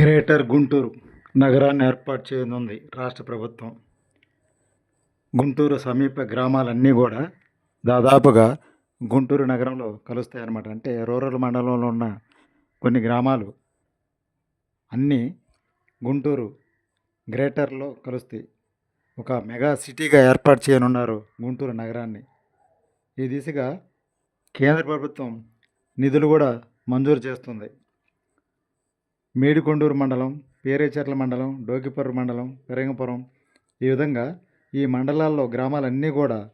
Greater Guntur నగరాన్ని ఏర్పాటు చేయనుంది రాష్ట్ర ప్రభుత్వం. గుంటూరు సమీప గ్రామాలన్నీ కూడా దాదాపుగా గుంటూరు నగరంలో కలుస్తాయి అన్నమాట అంటే రూరల్ మండలంలో ఉన్న కొన్ని గ్రామాలు అన్నీ గుంటూరు గ్రేటర్లో కలుస్తాయి. ఒక మెగా సిటీగా ఏర్పాటు చేయనున్నారు గుంటూరు నగరాన్ని. ఈ దిశగా కేంద్ర ప్రభుత్వం నిధులు కూడా మంజూరు చేస్తుంది. మేడికొండూరు మండలం పేరేచెర్ల మండలం డోకిపర్రు మండలం పెరంగపురం. ఈ విధంగా ఈ మండలాల్లో గ్రామాలన్నీ కూడా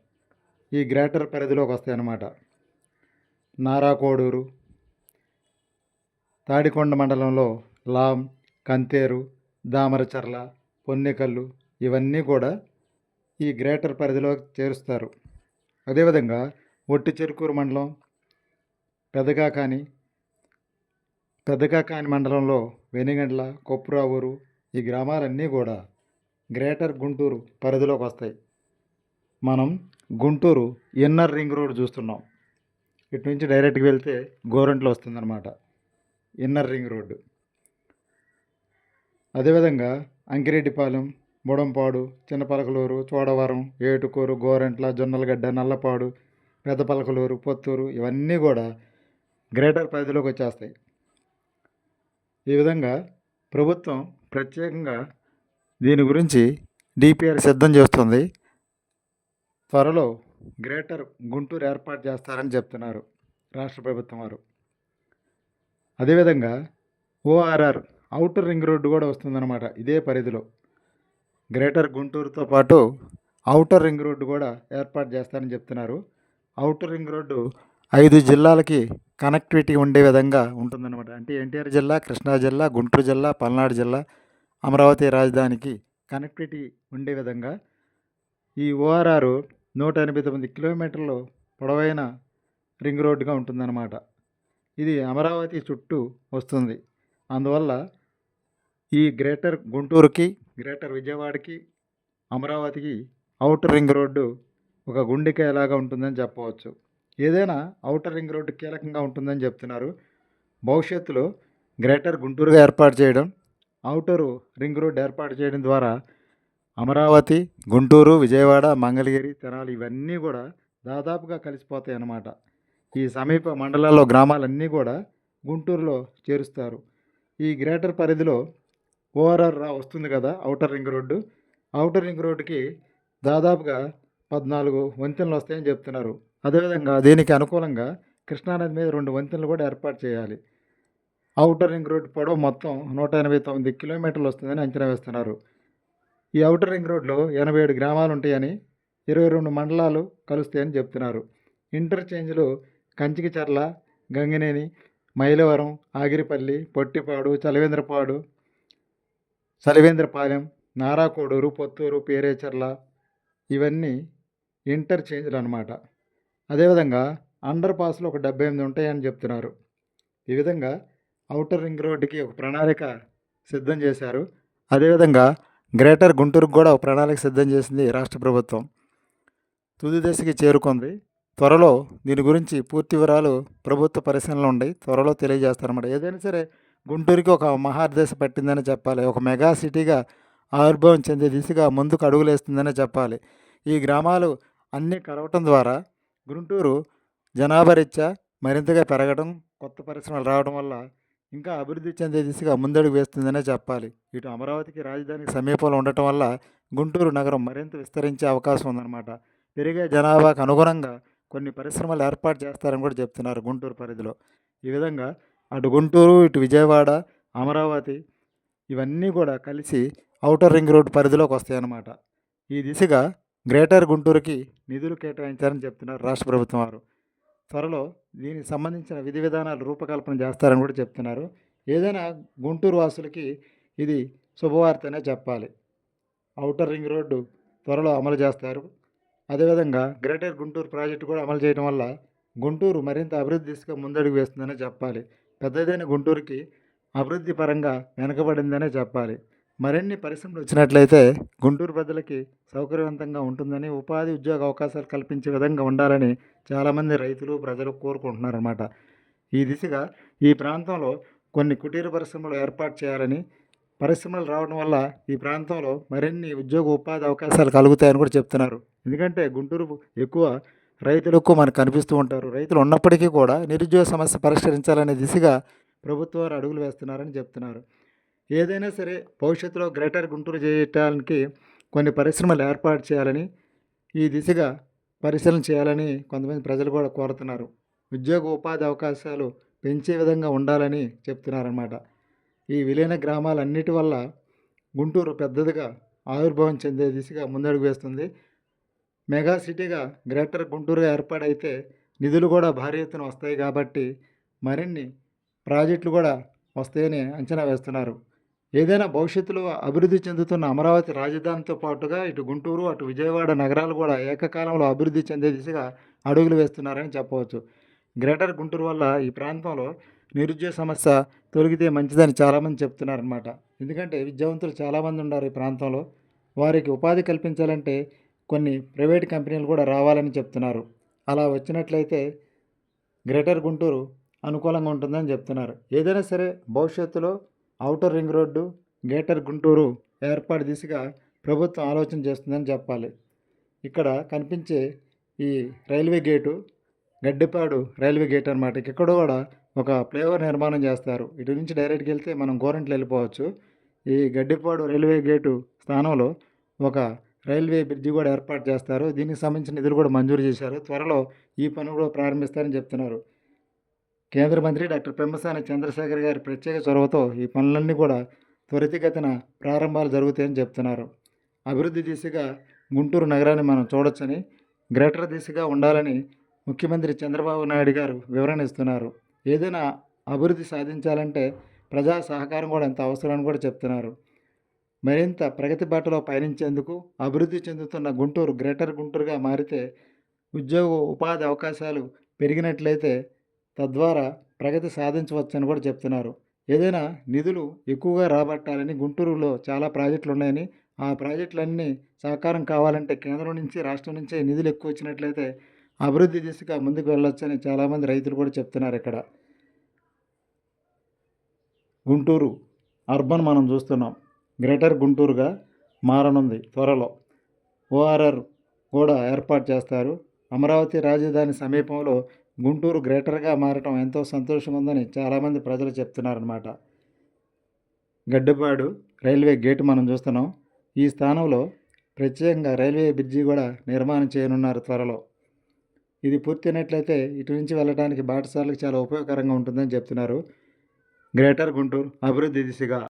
ఈ గ్రేటర్ పరిధిలోకి వస్తాయన్నమాట. నారాకోడూరు తాడికొండ మండలంలో లాం కంతేరు దామరచర్ల పొన్నికల్లు ఇవన్నీ కూడా ఈ గ్రేటర్ పరిధిలో చేరుస్తారు. అదేవిధంగా ఒట్టి చెరుకూరు మండలం పెదకాకాని పెద్దకాకాని మండలంలో వెనిగండ్ల కొప్పురావూరు ఈ గ్రామాలన్నీ కూడా గ్రేటర్ గుంటూరు పరిధిలోకి వస్తాయి. మనం గుంటూరు ఇన్నర్ రింగ్ రోడ్ చూస్తున్నాం. ఇటు నుంచి డైరెక్ట్గా వెళ్తే గోరంట్లో వస్తుందన్నమాట. Inner ring road. అదేవిధంగా అంకిరెడ్డిపాలెం బుడంపాడు చిన్నపలకలూరు చోడవరం ఏటుకూరు గోరంట్ల జొన్నలగడ్డ నల్లపాడు పెద్దపలకలూరు పొత్తూరు ఇవన్నీ కూడా గ్రేటర్ పరిధిలోకి వచ్చేస్తాయి. ఈ విధంగా ప్రభుత్వం ప్రత్యేకంగా దీని గురించి డిపిఆర్ సిద్ధం చేస్తుంది. త్వరలో గ్రేటర్ గుంటూరు ఏర్పాటు చేస్తారని చెప్తున్నారు రాష్ట్ర ప్రభుత్వం వారు. అదేవిధంగా ఓఆర్ఆర్ అవుటర్ రింగ్ రోడ్డు కూడా వస్తుందన్నమాట ఇదే పరిధిలో. గ్రేటర్ గుంటూరుతో పాటు అవుటర్ రింగ్ రోడ్డు కూడా ఏర్పాటు చేస్తారని చెప్తున్నారు. అవుటర్ రింగ్ రోడ్డు ఐదు జిల్లాలకి కనెక్టివిటీ ఉండే విధంగా ఉంటుందన్నమాట. అంటే ఎన్టీఆర్ జిల్లా కృష్ణా జిల్లా గుంటూరు జిల్లా పల్నాడు జిల్లా అమరావతి రాజధానికి కనెక్టివిటీ ఉండే విధంగా ఈ ఓఆర్ఆర్ నూట ఎనభై తొమ్మిది కిలోమీటర్లు పొడవైన రింగ్ రోడ్డుగా ఉంటుందన్నమాట. ఇది అమరావతి చుట్టూ వస్తుంది. అందువల్ల ఈ గ్రేటర్ గుంటూరుకి గ్రేటర్ విజయవాడకి అమరావతికి అవుటర్ రింగ్ రోడ్డు ఒక గుండెకాయలాగా ఉంటుందని చెప్పవచ్చు. ఏదైనా అవుటర్ రింగ్ రోడ్డు కీలకంగా ఉంటుందని చెప్తున్నారు. భవిష్యత్తులో గ్రేటర్ గుంటూరుగా ఏర్పాటు చేయడం అవుటరు రింగ్ రోడ్ ఏర్పాటు చేయడం ద్వారా అమరావతి గుంటూరు విజయవాడ మంగళగిరి తెనాలి ఇవన్నీ కూడా దాదాపుగా కలిసిపోతాయి అన్నమాట. ఈ సమీప మండలాల్లో గ్రామాలన్నీ కూడా గుంటూరులో చేరుస్తారు. ఈ గ్రేటర్ పరిధిలో ఓఆర్ఆర్ వస్తుంది కదా outer ring road. Outer ring రోడ్డుకి దాదాపుగా పద్నాలుగు వంతెనలు వస్తాయని చెప్తున్నారు. అదేవిధంగా దీనికి అనుకూలంగా కృష్ణానది మీద రెండు వంతెనలు కూడా ఏర్పాటు చేయాలి. అవుటర్ రింగ్ రోడ్ పొడవు మొత్తం నూట ఎనభై తొమ్మిది కిలోమీటర్లు వస్తుందని అంచనా వేస్తున్నారు. ఈ అవుటర్ రింగ్ రోడ్లో ఎనభై ఏడు గ్రామాలు ఉంటాయని ఇరవై రెండు మండలాలు కలుస్తాయని చెప్తున్నారు. ఇంటర్చేంజ్లు కంచికిచర్ల గంగినేని మైలవరం ఆగిరిపల్లి పొట్టిపాడు చలివేంద్రపాడు చలివేంద్రపాలెం నారాకోడూరు పొత్తూరు పేరేచర్ల ఇవన్నీ ఇంటర్చేంజ్లు అనమాట అదేవిధంగా అండర్ పాస్లో ఒక డెబ్బై ఎనిమిది ఉంటాయని చెప్తున్నారు. ఈ విధంగా అవుటర్ రింగ్ రోడ్డుకి ఒక ప్రణాళిక సిద్ధం చేశారు. అదేవిధంగా గ్రేటర్ గుంటూరుకు కూడా ఒక ప్రణాళిక సిద్ధం చేసింది రాష్ట్ర ప్రభుత్వం. తుది దశకి చేరుకుంది. త్వరలో దీని గురించి పూర్తి వివరాలు ప్రభుత్వ పరిశీలనలో ఉన్నాయి త్వరలో తెలియజేస్తారన్నమాట. ఏదైనా సరే గుంటూరుకి ఒక మహాదశ పట్టిందని చెప్పాలి. ఒక మెగా సిటీగా ఆవిర్భావం చెందే దిశగా ముందుకు అడుగులేస్తుందనే చెప్పాలి. ఈ గ్రామాలు అన్నీ కలవటం ద్వారా గుంటూరు జనాభా రీత్యా మరింతగా పెరగడం కొత్త పరిశ్రమలు రావడం వల్ల ఇంకా అభివృద్ధి చెందే దిశగా ముందడుగు వేస్తుందనే చెప్పాలి. ఇటు అమరావతికి రాజధానికి సమీపంలో ఉండటం వల్ల గుంటూరు నగరం మరింత విస్తరించే అవకాశం ఉందన్నమాట. పెరిగే జనాభాకు అనుగుణంగా కొన్ని పరిశ్రమలు ఏర్పాటు చేస్తారని కూడా చెప్తున్నారు గుంటూరు పరిధిలో. ఈ విధంగా అటు గుంటూరు ఇటు విజయవాడ అమరావతి ఇవన్నీ కూడా కలిసి అవుటర్ రింగ్ రోడ్ పరిధిలోకి వస్తాయన్నమాట. ఈ దిశగా గ్రేటర్ గుంటూరుకి నిధులు కేటాయించారని చెప్తున్నారు రాష్ట్ర ప్రభుత్వం వారు. త్వరలో దీనికి సంబంధించిన విధి విధానాలు రూపకల్పన చేస్తారని కూడా చెప్తున్నారు. ఏదైనా గుంటూరు వాసులకి ఇది శుభవార్తనే చెప్పాలి. అవుటర్ రింగ్ రోడ్డు త్వరలో అమలు చేస్తారు. అదేవిధంగా గ్రేటర్ గుంటూరు ప్రాజెక్టు కూడా అమలు చేయడం వల్ల గుంటూరు మరింత అభివృద్ధి దిశగా ముందడుగు వేస్తుందనే చెప్పాలి. పెద్దదైన గుంటూరుకి అభివృద్ధి పరంగా వెనకబడిందనే చెప్పాలి. మరిన్ని పరిశ్రమలు వచ్చినట్లయితే గుంటూరు ప్రజలకి సౌకర్యవంతంగా ఉంటుందని ఉపాధి ఉద్యోగ అవకాశాలు కల్పించే విధంగా ఉండాలని చాలామంది రైతులు ప్రజలు కోరుకుంటున్నారన్నమాట. ఈ దిశగా ఈ ప్రాంతంలో కొన్ని కుటీర పరిశ్రమలు ఏర్పాటు చేయాలని పరిశ్రమలు రావడం వల్ల ఈ ప్రాంతంలో మరిన్ని ఉద్యోగ ఉపాధి అవకాశాలు కలుగుతాయని కూడా చెప్తున్నారు. ఎందుకంటే గుంటూరు ఎక్కువ రైతులు ఎక్కువ మనకు కనిపిస్తూ ఉంటారు. రైతులు ఉన్నప్పటికీ కూడా నిరుద్యోగ సమస్య పరిష్కరించాలనే దిశగా ప్రభుత్వాలు అడుగులు వేస్తున్నారని చెప్తున్నారు. ఏదైనా సరే భవిష్యత్తులో గ్రేటర్ గుంటూరు చేయటానికి కొన్ని పరిశ్రమలు ఏర్పాటు చేయాలని ఈ దిశగా పరిశీలన చేయాలని కొంతమంది ప్రజలు కూడా కోరుతున్నారు. ఉద్యోగ ఉపాధి అవకాశాలు పెంచే విధంగా ఉండాలని చెప్తున్నారన్నమాట. ఈ విలీన గ్రామాలన్నిటి వల్ల గుంటూరు పెద్దదిగా ఆవిర్భావం చెందే దిశగా ముందడుగు వేస్తుంది. మెగా సిటీగా గ్రేటర్ గుంటూరుగా ఏర్పాడైతే నిధులు కూడా భారీ ఎత్తున వస్తాయి కాబట్టి మరిన్ని ప్రాజెక్టులు కూడా వస్తాయని అంచనా వేస్తున్నారు. ఏదైనా భవిష్యత్తులో అభివృద్ధి చెందుతున్న అమరావతి రాజధానితో పాటుగా ఇటు గుంటూరు అటు విజయవాడ నగరాలు కూడా ఏకకాలంలో అభివృద్ధి చెందే దిశగా అడుగులు వేస్తున్నారని చెప్పవచ్చు. గ్రేటర్ గుంటూరు వల్ల ఈ ప్రాంతంలో నిరుద్యోగ సమస్య తొలగితే మంచిదని చాలామంది చెప్తున్నారనమాట ఎందుకంటే విద్యావంతులు చాలామంది ఉన్నారు ఈ ప్రాంతంలో. వారికి ఉపాధి కల్పించాలంటే కొన్ని ప్రైవేట్ కంపెనీలు కూడా రావాలని చెప్తున్నారు. అలా వచ్చినట్లయితే గ్రేటర్ గుంటూరు అనుకూలంగా ఉంటుందని చెప్తున్నారు. ఏదైనా సరే భవిష్యత్తులో outer ring road greater Guntur ఏర్పాటు దిశగా ప్రభుత్వం ఆలోచన చేస్తుందని చెప్పాలి. ఇక్కడ కనిపించే ఈ railway gate Gaddipadu railway gate అనమాట ఇక్కడ కూడా ఒక ఫ్లైఓవర్ నిర్మాణం చేస్తారు. ఇటు నుంచి డైరెక్ట్గా వెళ్తే మనం గోరంట్లు వెళ్ళిపోవచ్చు. ఈ గడ్డిపాడు రైల్వే గేటు స్థానంలో ఒక రైల్వే బ్రిడ్జి కూడా ఏర్పాటు చేస్తారు. దీనికి సంబంధించిన నిధులు కూడా మంజూరు చేశారు. త్వరలో ఈ పని కూడా ప్రారంభిస్తారని చెప్తున్నారు. కేంద్ర మంత్రి డాక్టర్ పెమ్మసాని చంద్రశేఖర్ గారి ప్రత్యేక చొరవతో ఈ పనులన్నీ కూడా త్వరితగతిన ప్రారంభాలు జరుగుతాయని చెప్తున్నారు. అభివృద్ధి దిశగా గుంటూరు నగరాన్ని మనం చూడొచ్చని గ్రేటర్ దిశగా ఉండాలని ముఖ్యమంత్రి చంద్రబాబు నాయుడు గారు వివరణ ఇస్తున్నారు ఏదైనా అభివృద్ధి సాధించాలంటే ప్రజా సహకారం కూడా ఎంత అవసరమని కూడా చెప్తున్నారు. మరింత ప్రగతి బాటలో పయనించేందుకు అభివృద్ధి చెందుతున్న గుంటూరు గ్రేటర్ గుంటూరుగా మారితే ఉద్యోగ ఉపాధి అవకాశాలు పెరిగినట్లయితే తద్వారా ప్రగతి సాధించవచ్చని కూడా చెప్తున్నారు. ఏదైనా నిధులు ఎక్కువగా రాబట్టాలని గుంటూరులో చాలా ప్రాజెక్టులు ఉన్నాయని ఆ ప్రాజెక్టులన్నీ సహకారం కావాలంటే కేంద్రం నుంచి రాష్ట్రం నుంచి నిధులు ఎక్కువ వచ్చినట్లయితే అభివృద్ధి దిశగా ముందుకు వెళ్ళొచ్చని చాలామంది రైతులు కూడా చెప్తున్నారు ఇక్కడ. గుంటూరు అర్బన్ మనం చూస్తున్నాం. గ్రేటర్ గుంటూరుగా మారనుంది త్వరలో. ఓఆర్ఆర్ కూడా ఏర్పాటు చేస్తారు. అమరావతి రాజధాని సమీపంలో గుంటూరు గ్రేటర్గా మారటం ఎంతో సంతోషంగా ఉందని చాలామంది ప్రజలు చెప్తున్నారన్నమాట. గడ్డపాడు రైల్వే గేటు మనం చూస్తున్నాం. ఈ స్థానంలో ప్రత్యేకంగా రైల్వే బ్రిడ్జి కూడా నిర్మాణం చేయనున్నారు త్వరలో. ఇది పూర్తయినట్లయితే ఇటు నుంచి వెళ్ళడానికి బాటసార్లకు చాలా ఉపయోగకరంగా ఉంటుందని చెప్తున్నారు. గ్రేటర్ గుంటూరు అభివృద్ధి దిశగా.